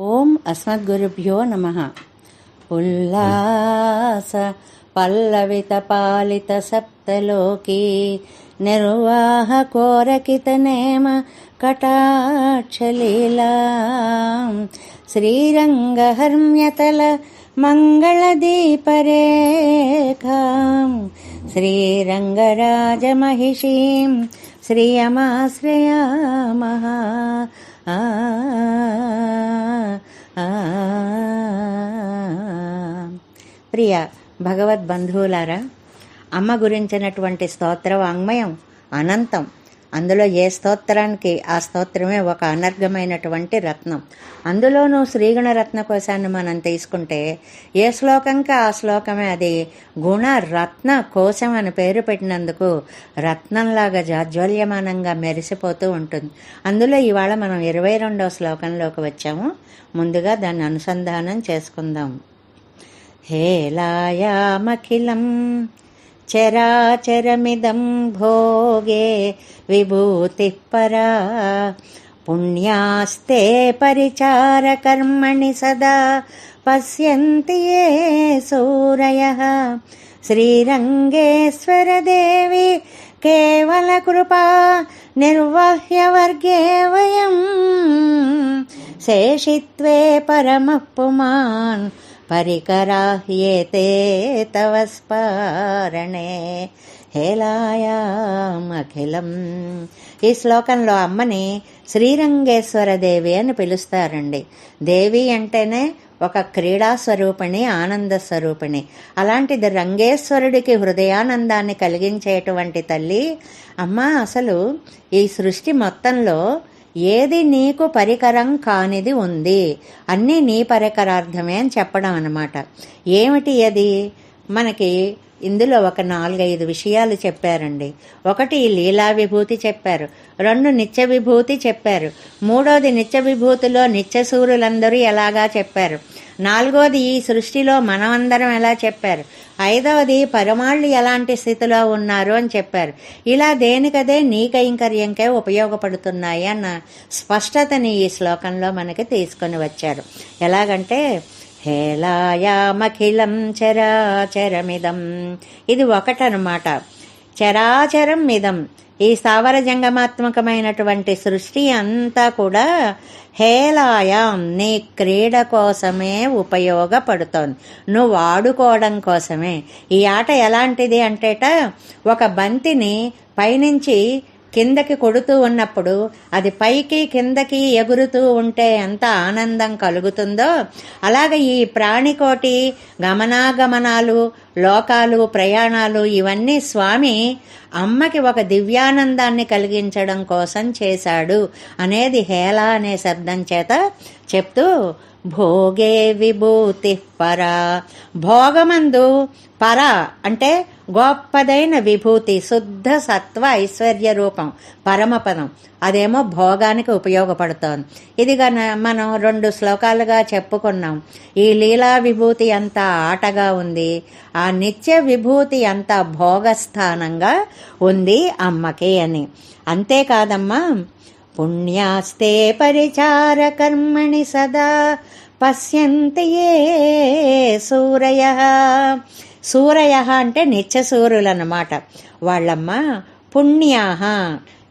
ఓం అస్మద్గురుభ్యో నమ. ఉల్లాస పల్లవిత పాలిత సప్తలోకి నిర్వాహ కోరకిత నేమ కటాక్షలీలా. శ్రీరంగహర్మ్యతల మంగళదీపరేఖాం. శ్రీరంగరాజమహిషీం శ్రియమాశ్రయామः ఆ ఆ. ప్రియ భగవద్బంధువులారా అమ్మ గురించినటువంటి స్తోత్ర వాంగ్మయం అనంతం అందులో ఏ స్తోత్రానికి ఆ స్తోత్రమే ఒక అనర్ఘమైనటువంటి రత్నం. అందులోనూ శ్రీగుణ రత్నకోశాన్ని మనం తీసుకుంటే ఏ శ్లోకంకి ఆ శ్లోకమే అది గుణ రత్న కోశం అని పేరు పెట్టినందుకు రత్నంలాగా జాజ్వల్యమానంగా మెరిసిపోతూ ఉంటుంది. అందులో ఇవాళ మనం ఇరవై రెండవ శ్లోకంలోకి వచ్చాము. ముందుగా దాన్ని అనుసంధానం చేసుకుందాం. హేలాయామఖిలం चराचरमिदं भोगे विभूतिः परा। पुण्यास्ते परिचारकर्मणि सदा पश्यन्ति ये सूरयः। श्रीरङ्गेश्वरदेवी केवलकृपा निर्वाह्यवर्गे वयम् शेषित्वे परमः पुमान् పరికరాహ్యేతే తవ స్మరణే హేలాయామఖిలం ఈ శ్లోకంలో అమ్మని శ్రీరంగేశ్వర దేవి అని పిలుస్తారండి దేవి అంటేనే ఒక క్రీడా స్వరూపిణి ఆనంద స్వరూపిణి. అలాంటిది రంగేశ్వరుడికి హృదయానందాన్ని కలిగించేటువంటి తల్లి అమ్మ అసలు ఈ సృష్టి మొత్తంలో ఏది నీకు పరికరం కానిది ఉంది. అన్నీ నీ పరికరార్థమే అని చెప్పడం అనమాట ఏమిటి అది? మనకి ఇందులో ఒక నాలుగైదు విషయాలు చెప్పారండి. ఒకటి లీలా విభూతి చెప్పారు. రెండు నిత్య విభూతి చెప్పారు. మూడోది నిత్య విభూతిలో నిత్యసూరులందరూ ఎలాగా చెప్పారు? నాలుగోది ఈ సృష్టిలో మనమందరం ఎలా చెప్పారు? ఐదవది పరమాళ్ళు ఎలాంటి స్థితిలో ఉన్నారు అని చెప్పారు. ఇలా దేనికదే నీ కైంకర్యంకే ఉపయోగపడుతున్నాయి అన్న స్పష్టతని ఈ శ్లోకంలో మనకి తీసుకొని వచ్చారు. ఎలాగంటే హేలాయామఖిలం చరాచరమిదం. ఇది ఒకటనమాట. చరాచరం మిదం ఈ స్థావర జంగమాత్మకమైనటువంటి సృష్టి అంతా కూడా హేలాయాం నీ క్రీడ కోసమే ఉపయోగపడుతోంది. నువ్వు ఆడుకోవడం కోసమే. ఈ ఆట ఎలాంటిది అంటేట ఒక బంతిని పైనుంచి కిందకి కొడుతూ ఉన్నప్పుడు అది పైకి కిందకి ఎగురుతూ ఉంటే ఎంత ఆనందం కలుగుతుందో. అలాగే ఈ ప్రాణికోటి గమనాగమనాలు లోకాలు ప్రయాణాలు ఇవన్నీ స్వామి అమ్మకి ఒక దివ్యానందాన్ని కలిగించడం కోసం చేశాడు అనేది హేళ అనే శబ్దం చేత చెప్తూ భోగే విభూతి పర. భోగమందు పర అంటే గొప్పదైన విభూతి శుద్ధ సత్వ ఐశ్వర్య రూపం పరమపదం అదేమో భోగానికి ఉపయోగపడుతోంది. ఇదిగా మనం రెండు శ్లోకాలుగా చెప్పుకున్నాం. ఈ లీలా విభూతి అంత ఆటగా ఉంది ఆ నిత్య విభూతి అంత భోగస్థానంగా ఉంది అమ్మకి అని. అంతేకాదమ్మా పుణ్యాస్తే పరిచారకర్మణి సదా పశ్యంతి ఏ సూరయ సూరయ అంటే నిత్యసూరులు అన్నమాట వాళ్ళమ్మ పుణ్యాహ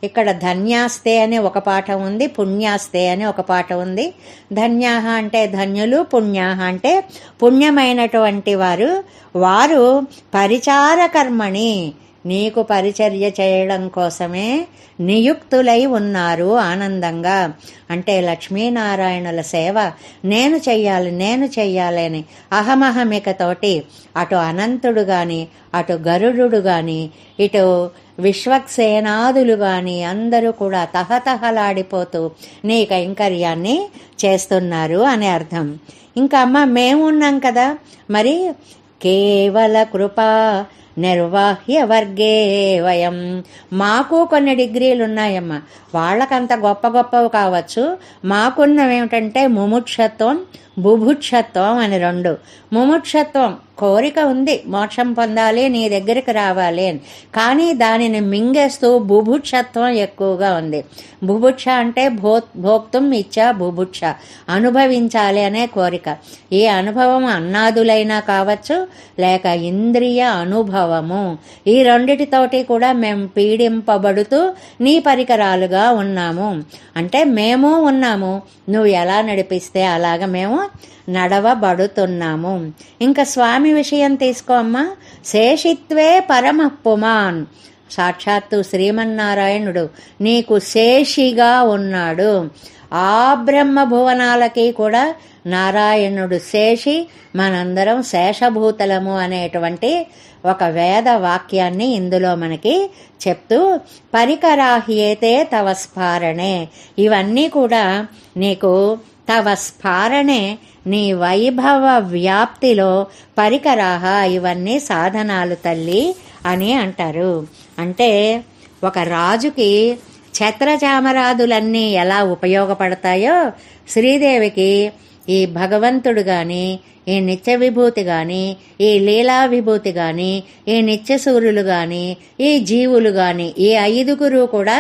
ఇక్కడ ధన్యాస్తే అనే ఒక పాఠం ఉంది పుణ్యాస్తే అనే ఒక పాఠం ఉంది. ధన్యాహ అంటే ధన్యులు పుణ్యాహ అంటే పుణ్యమైనటువంటి వారు. వారు పరిచారకర్మణి నీకు పరిచర్య చేయడం కోసమే నియుక్తులై ఉన్నారు ఆనందంగా. అంటే లక్ష్మీనారాయణుల సేవ నేను చెయ్యాలి నేను చెయ్యాలి అని అహమహమికతోటి అటు అనంతుడు గాని అటు గరుడు గాని ఇటు విశ్వక్సేనాదులు గాని అందరూ కూడా తహతహలాడిపోతూ నీ కైంకర్యాన్ని చేస్తున్నారు అని అర్థం. ఇంకా అమ్మ మేమున్నాం కదా. మరి కేవల కృప నిర్వాహ్య వర్గే వయం. మాకు కొన్ని డిగ్రీలు ఉన్నాయమ్మా వాళ్ళకంత గొప్ప గొప్పవి కావచ్చు. మాకున్నవి ఏమిటంటే ముముక్షత్వం బుభుక్షత్వం అని రెండు. ముముక్షత్వం కోరిక ఉంది. మోక్షం పొందాలి నీ దగ్గరికి రావాలి. అని కానీ దానిని మింగేస్తూ బుభుక్షత్వం ఎక్కువగా ఉంది. బుభుక్ష అంటే భో భోక్తం ఇచ్చా బుభుక్ష. అనుభవించాలి అనే కోరిక. ఈ అనుభవం అన్నాదులైనా కావచ్చు లేక ఇంద్రియ అనుభవము. ఈ రెండిటితోటి కూడా మేము పీడింపబడుతూ నీ పరికరాలుగా ఉన్నాము. అంటే మేము ఉన్నాము. నువ్వు ఎలా నడిపిస్తే అలాగ మేము నడవబడుతున్నాము. ఇంకా స్వామి విషయం తీసుకో అమ్మా. శేషిత్వే పరమ పుమాన్. సాక్షాత్తు శ్రీమన్నారాయణుడు నీకు శేషిగా ఉన్నాడు. ఆ బ్రహ్మ భువనాలకి కూడా నారాయణుడు శేషి మనందరం శేషభూతలము అనేటువంటి ఒక వేద వాక్యాన్ని ఇందులో మనకి చెప్తూ పరికరాహ్యేతే తవ స్ఫారణే. ఇవన్నీ కూడా నీకు తవ స్ఫారణే నీ వైభవ వ్యాప్తిలో పరికరాహ ఇవన్నీ సాధనాలు తల్లి అని అంటారు. అంటే ఒక రాజుకి ఛత్రచామరాదులన్నీ ఎలా ఉపయోగపడతాయో శ్రీదేవికి ఈ భగవంతుడు కానీ ఈ నిత్య విభూతి కానీ ఈ లీలా విభూతి కానీ ఈ నిత్య సూర్యులు కానీ ఈ జీవులు కానీ ఈ ఐదుగురు కూడా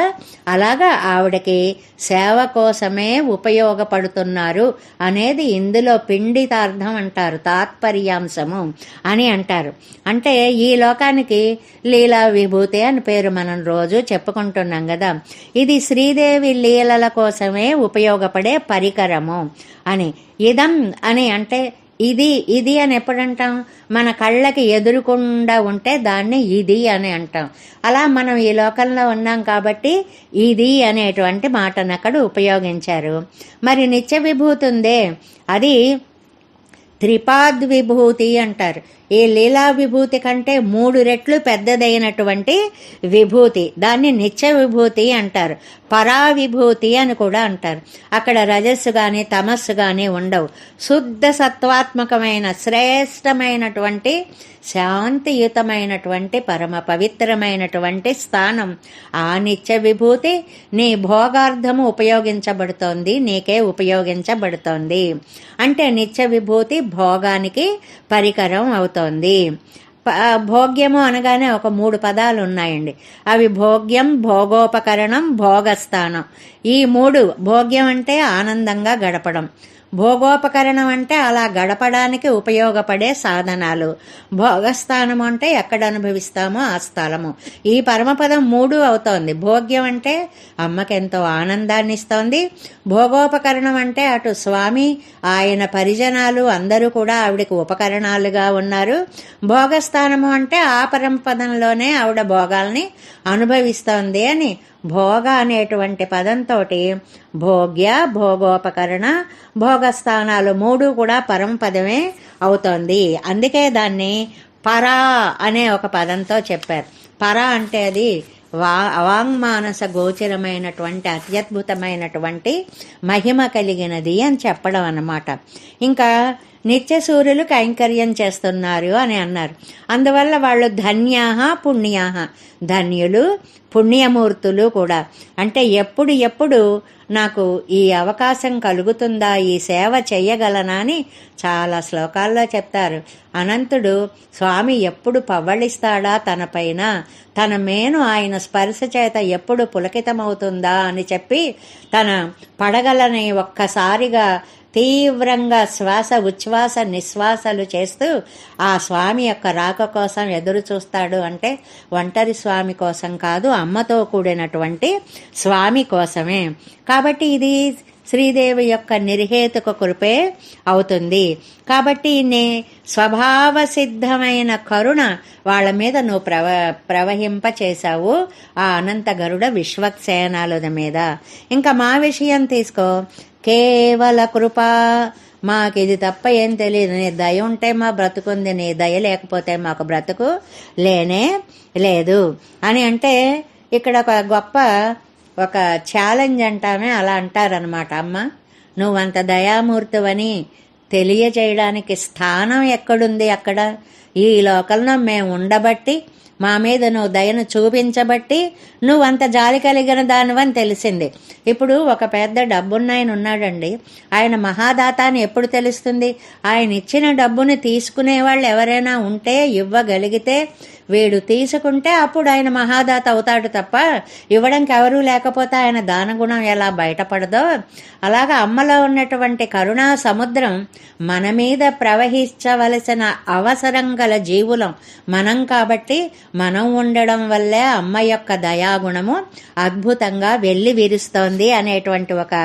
అలాగా ఆవిడకి సేవ కోసమే ఉపయోగపడుతున్నారు అనేది ఇందులో పిండితార్థం అంటారు తాత్పర్యాంశము అని అంటారు. అంటే ఈ లోకానికి లీలా విభూతి అని పేరు మనం రోజు చెప్పుకుంటున్నాం కదా. ఇది శ్రీదేవి లీలల కోసమే ఉపయోగపడే పరికరము అని. ఇదం అని అంటే ఇది ఇది అని ఎప్పుడంటాం? మన కళ్ళకి ఎదురుకుండా ఉంటే దాన్ని ఇది అని అంటాం. అలా మనం ఈ లోకంలో ఉన్నాం కాబట్టి ఇది అనేటువంటి మాటను అక్కడ ఉపయోగించారు. మరి నిత్య విభూతి ఉందే? అది త్రిపాద్ విభూతి అంటారు. ఈ లీలా విభూతి కంటే మూడు రెట్లు పెద్దదైనటువంటి విభూతి. దాన్ని నిత్య విభూతి అంటారు. పరావిభూతి అని కూడా అంటారు. అక్కడ రజస్సు కానీ తమస్సు కానీ ఉండవు. శుద్ధ సత్వాత్మకమైన శ్రేష్టమైనటువంటి శాంతియుతమైనటువంటి పరమ పవిత్రమైనటువంటి స్థానం. ఆ నిత్య విభూతి నీ భోగార్థము ఉపయోగించబడుతోంది నీకే ఉపయోగించబడుతోంది. అంటే నిత్య విభూతి భోగానికి పరికరం అవుతోంది. భోగ్యము అనగానే ఒక మూడు పదాలు ఉన్నాయండి అవి భోగ్యం భోగోపకరణం భోగస్థానం. ఈ మూడు భోగ్యం అంటే ఆనందంగా గడపడం. భోగోపకరణం అంటే అలా గడపడానికి ఉపయోగపడే సాధనాలు. భోగస్థానం అంటే ఎక్కడ అనుభవిస్తామో ఆ స్థలము. ఈ పరమపదం మూడు అవుతోంది. భోగ్యం అంటే అమ్మకెంతో ఆనందాన్ని ఇస్తోంది భోగోపకరణం అంటే అటు స్వామి ఆయన పరిజనాలు అందరూ కూడా ఆవిడకి ఉపకరణాలుగా ఉన్నారు. భోగస్థానము అంటే ఆ పరమపదంలోనే ఆవిడ భోగాల్ని అనుభవిస్తోంది అని భోగ అనేటువంటి పదంతో భోగ్య భోగోపకరణ భోగస్థానాలు మూడు కూడా పరమపదమే అవుతోంది. అందుకే దాన్ని పరా అనే ఒక పదంతో చెప్పారు. పర అంటే అది వా అవాంగ్మానస గోచరమైనటువంటి అత్యద్భుతమైనటువంటి మహిమ కలిగినది అని చెప్పడం అన్నమాట. ఇంకా నిత్య సూర్యులు కైంకర్యం చేస్తున్నారు అని అన్నారు. అందువల్ల వాళ్ళు ధన్యాహ పుణ్యాహ. ధన్యులు పుణ్యమూర్తులు కూడా. అంటే ఎప్పుడు ఎప్పుడు నాకు ఈ అవకాశం కలుగుతుందా ఈ సేవ చెయ్యగలనా అని చాలా శ్లోకాల్లో చెప్తారు. అనంతుడు స్వామి ఎప్పుడు పవ్వళిస్తాడా తనపైన తన మేను ఆయన స్పర్శ చేత ఎప్పుడు పులకితమవుతుందా అని చెప్పి తన పడగలని ఒక్కసారిగా తీవ్రంగా శ్వాస ఉచ్ఛ్వాస నిశ్వాసలు చేస్తూ ఆ స్వామి యొక్క రాక కోసం ఎదురు చూస్తాడు అంటే ఒంటరి స్వామి కోసం కాదు అమ్మతో కూడినటువంటి స్వామి కోసమే. కాబట్టి ఇది శ్రీదేవి యొక్క నిర్హేతుక కృపే అవుతుంది. కాబట్టి నే స్వభావ సిద్ధమైన కరుణ వాళ్ళ మీద నువ్వు ప్రవ ప్రవహింప చేశావు ఆ అనంత గరుడ విశ్వక్సేనాలుద మీద. ఇంకా మా విషయం తీసుకో. కేవల కృప. మాకు ఇది తప్ప ఏం తెలియదు నీ దయ ఉంటే మా బ్రతుకుంది నీ దయ లేకపోతే మాకు బ్రతుకు లేనే లేదు. అని అంటే ఇక్కడ ఒక గొప్ప ఒక ఛాలెంజ్ అంటామే అలా అంటారనమాట అమ్మ నువ్వంత దయామూర్తివని తెలియజేయడానికి స్థానం ఎక్కడుంది అక్కడ? ఈ లోకంలో మేము ఉండబట్టి మా మీద నువ్వు దయను చూపించబట్టి నువ్వు అంత జాలి కలిగిన దానివని తెలిసింది. ఇప్పుడు ఒక పెద్ద డబ్బున్నాయన ఉన్నాడండి. ఆయన మహాదాత అని ఎప్పుడు తెలుస్తుంది? ఆయన ఇచ్చిన డబ్బుని తీసుకునే వాళ్ళు ఎవరైనా ఉంటే ఇవ్వగలిగితే వీడు తీసుకుంటే అప్పుడు ఆయన మహాదాత అవుతాడు తప్ప ఇవ్వడానికి ఎవరూ లేకపోతే ఆయన దానగుణం ఎలా బయటపడదో అలాగా అమ్మలో ఉన్నటువంటి కరుణా సముద్రం మన మీద ప్రవహించవలసిన అవసరం గల జీవులం మనం కాబట్టి మనం ఉండడం వల్లే అమ్మ యొక్క దయాగుణము అద్భుతంగా వెళ్ళి విరుస్తోంది అనేటువంటి ఒక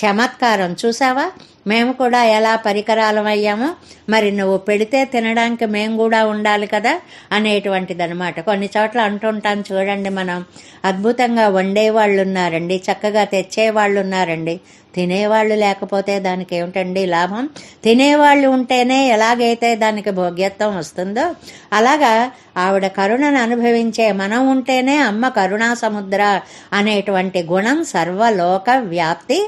చమత్కారం. చూసావా మేము కూడా ఎలా పరికరాలం అయ్యామో? మరి నువ్వు పెడితే తినడానికి మేము కూడా ఉండాలి కదా? అనేటువంటిది అనమాట కొన్ని చోట్ల అంటుంటాం చూడండి మనం. అద్భుతంగా వండేవాళ్ళు ఉన్నారండి చక్కగా తెచ్చేవాళ్ళు ఉన్నారండి తినేవాళ్ళు లేకపోతే దానికి ఏమిటండి లాభం? తినేవాళ్ళు ఉంటేనే ఎలాగైతే దానికి భోగ్యత్వం వస్తుందో అలాగా ఆవిడ కరుణను అనుభవించే మనం ఉంటేనే అమ్మ కరుణా సముద్ర అనేటువంటి గుణం సర్వలోక వ్యాప్తి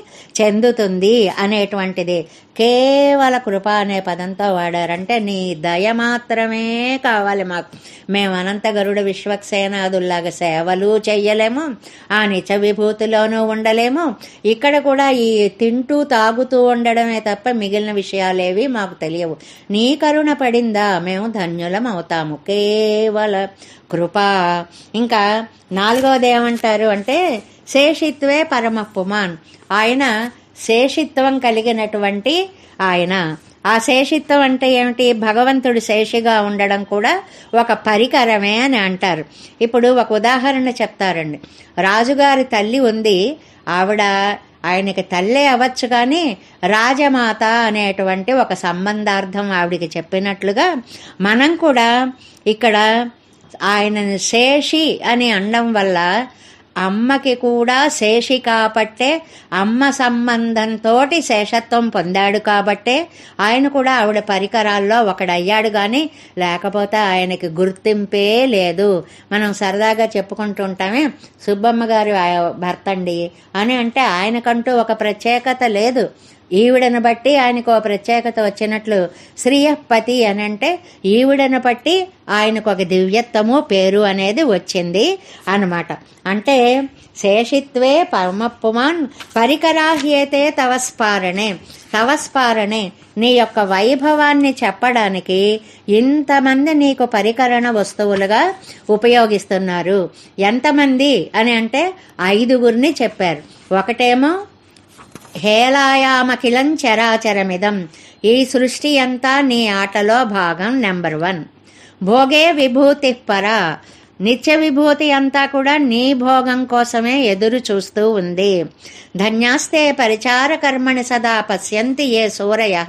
చెందుతుంది అనేటువంటిది. కేవల కృప అనే పదంతో వాడారంటే నీ దయ మాత్రమే కావాలి మాకు. మేము అనంత గరుడ విశ్వక్సేనాదుల్లాగా సేవలు చెయ్యలేము ఆ నిచ విభూతిలోనూ ఉండలేము. ఇక్కడ కూడా ఈ తింటూ తాగుతూ ఉండడమే తప్ప మిగిలిన విషయాలేవి మాకు తెలియవు. నీ కరుణ పడిందా? మేము ధన్యులం అవుతాము. కేవల కృప. ఇంకా నాలుగవది ఏమంటారు అంటే శేషిత్వే పరమ పుమాన్. ఆయన శేషిత్వం కలిగినటువంటి ఆయన. ఆ శేషిత్వం అంటే ఏమిటి? భగవంతుడు శేషిగా ఉండడం కూడా ఒక పరికరమే అని అంటారు. ఇప్పుడు ఒక ఉదాహరణ చెప్తారండి. రాజుగారి తల్లి ఉంది. ఆవిడ ఆయనకి తల్లే అవ్వచ్చు కానీ రాజమాత అనేటువంటి ఒక సంబంధార్థం ఆవిడికి చెప్పినట్లుగా మనం కూడా ఇక్కడ ఆయనని శేషి అని అనడం వల్ల అమ్మకి కూడా శేషి కాబట్టే అమ్మ సంబంధంతో శేషత్వం పొందాడు కాబట్టే ఆయన కూడా ఆవిడ పరికరాల్లో ఒకడయ్యాడు కానీ లేకపోతే ఆయనకి గుర్తింపే లేదు. మనం సరదాగా చెప్పుకుంటుంటామే సుబ్బమ్మ గారు భర్త అండి అని అంటే ఆయనకంటూ ఒక ప్రత్యేకత లేదు. ఈవిడను బట్టి ఆయనకు ఒక ప్రత్యేకత వచ్చినట్లు శ్రీయపతి అని అంటే ఈవిడను బట్టి ఆయనకు ఒక దివ్యత్వము పేరు అనేది వచ్చింది అనమాట అంటే శేషిత్వే పరమపుమాన్ పరికరాహ్యేతే తవస్పారణే. తవస్పారణే నీ యొక్క వైభవాన్ని చెప్పడానికి ఇంతమంది నీకు పరికరణ వస్తువులుగా ఉపయోగిస్తున్నారు. ఎంతమంది అని అంటే ఐదుగురిని చెప్పారు. ఒకటేమో హేలాయామఖిలం చరాచరమిదం. ఈ సృష్టి అంతా నీ ఆటలో భాగం నెంబర్ వన్. భోగే విభూతి పర. నిత్య విభూతి అంతా కూడా నీ భోగం కోసమే ఎదురు చూస్తూ ఉంది. ధన్యాస్తే పరిచారకర్మణి సదా పశ్యంతి ఏ సూరయ.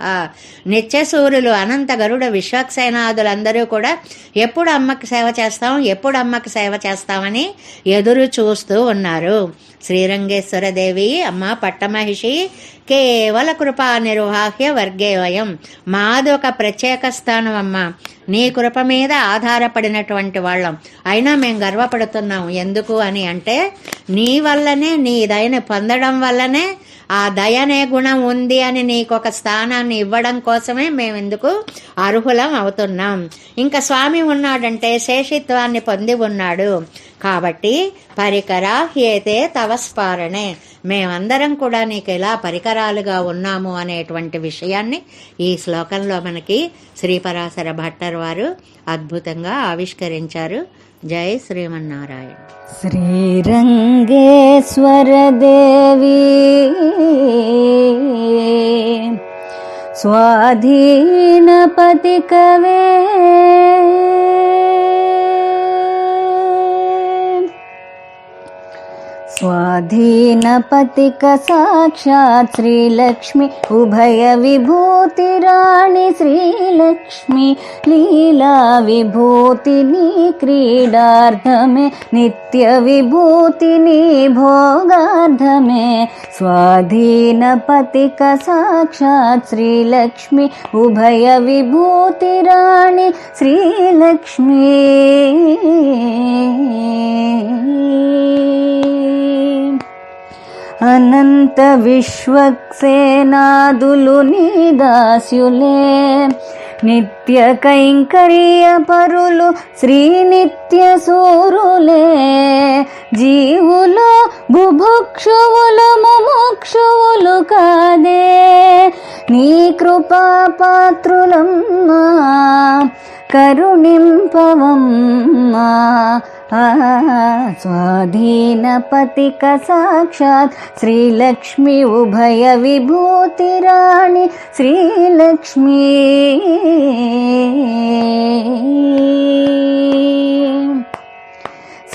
నిత్య సూర్యులు అనంత గరుడ విశ్వక్సేనాదులందరూ కూడా ఎప్పుడు అమ్మకి సేవ చేస్తాం ఎప్పుడు అమ్మకి సేవ చేస్తామని ఎదురు చూస్తూ ఉన్నారు. శ్రీరంగేశ్వర దేవి అమ్మ పట్టమహిషి కేవల కృపా నిర్వాహ్య వర్గే వయం. మాది ఒక ప్రత్యేక స్థానం అమ్మ నీ కృప మీద ఆధారపడినటువంటి వాళ్ళం. అయినా మేము గర్వపడుతున్నాం. ఎందుకు అని అంటే నీ వల్లనే నీ దయని పొందడం వల్లనే ఆ దయనే గుణం ఉంది అని నీకు ఒక స్థానాన్ని ఇవ్వడం కోసమే మేము ఎందుకు అర్హులం అవుతున్నాం. ఇంకా స్వామి ఉన్నాడంటే శేషిత్వాన్ని పొంది ఉన్నాడు. కాబట్టి పరికర హేతే తవస్పారణే మేమందరం కూడా నీకు ఎలా పరికరాలుగా ఉన్నాము అనేటువంటి విషయాన్ని ఈ శ్లోకంలో మనకి శ్రీపరాశర భట్టర్ వారు అద్భుతంగా ఆవిష్కరించారు. జై శ్రీమన్నారాయణ. శ్రీరంగేశ్వర స్వాధీనపతి స్వాధీనపతి కవే स्वाधीनपतिक साक्षात् श्रीलक्ष्मी उभय विभूतिराणि श्रीलक्ष्मी लीला विभूतिनी क्रीडार्धमे नित्यविभूतिनी भोगार्धमे स्वाधीनपतिक साक्षात् श्रीलक्ष्मी उभय विभूतिराणि श्रीलक्ष्मी అనంత విశ్వక్సేనాదులు నీ దాస్యులే నిత్య కైంకర్య పరులు శ్రీ నిత్య సూరులే. జీవులు బుభుక్షువులు ముముక్షువులు కాదే. నీ కృపా పాత్రులమ్మా. కరుణింపవమ్మా. స్వాధీనపతిక సాక్షాత్ శ్రీలక్ష్మి ఉభయ విభూతిరాణి శ్రీలక్ష్మీ.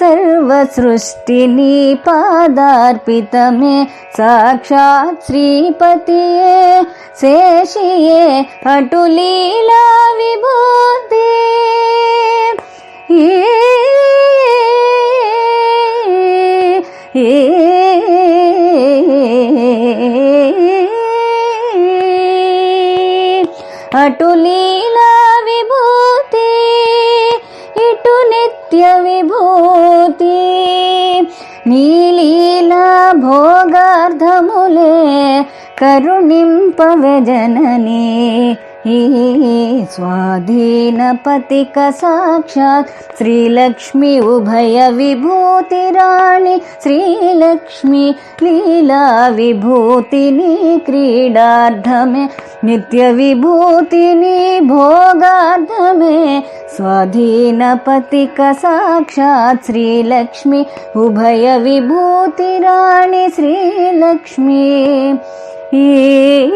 సర్వసృష్టిని పాదార్పితమే. సాక్షాత్ శ్రీపతియే శేషియే అటులీలా విభూతి. ఏ करुणिं पव जननी। स्वाधीनपतिकसाक्षात् श्रीलक्ष्मी उभयविभूतिराणि श्रीलक्ष्मी लीलाविभूतिनि क्रीडार्थमे। नित्यविभूतिनि भोगार्थ मे स्वाधीनपतिकसाक्षात् श्रीलक्ष्मी उभयविभूतिराणि श्रीलक्ष्मी 嗯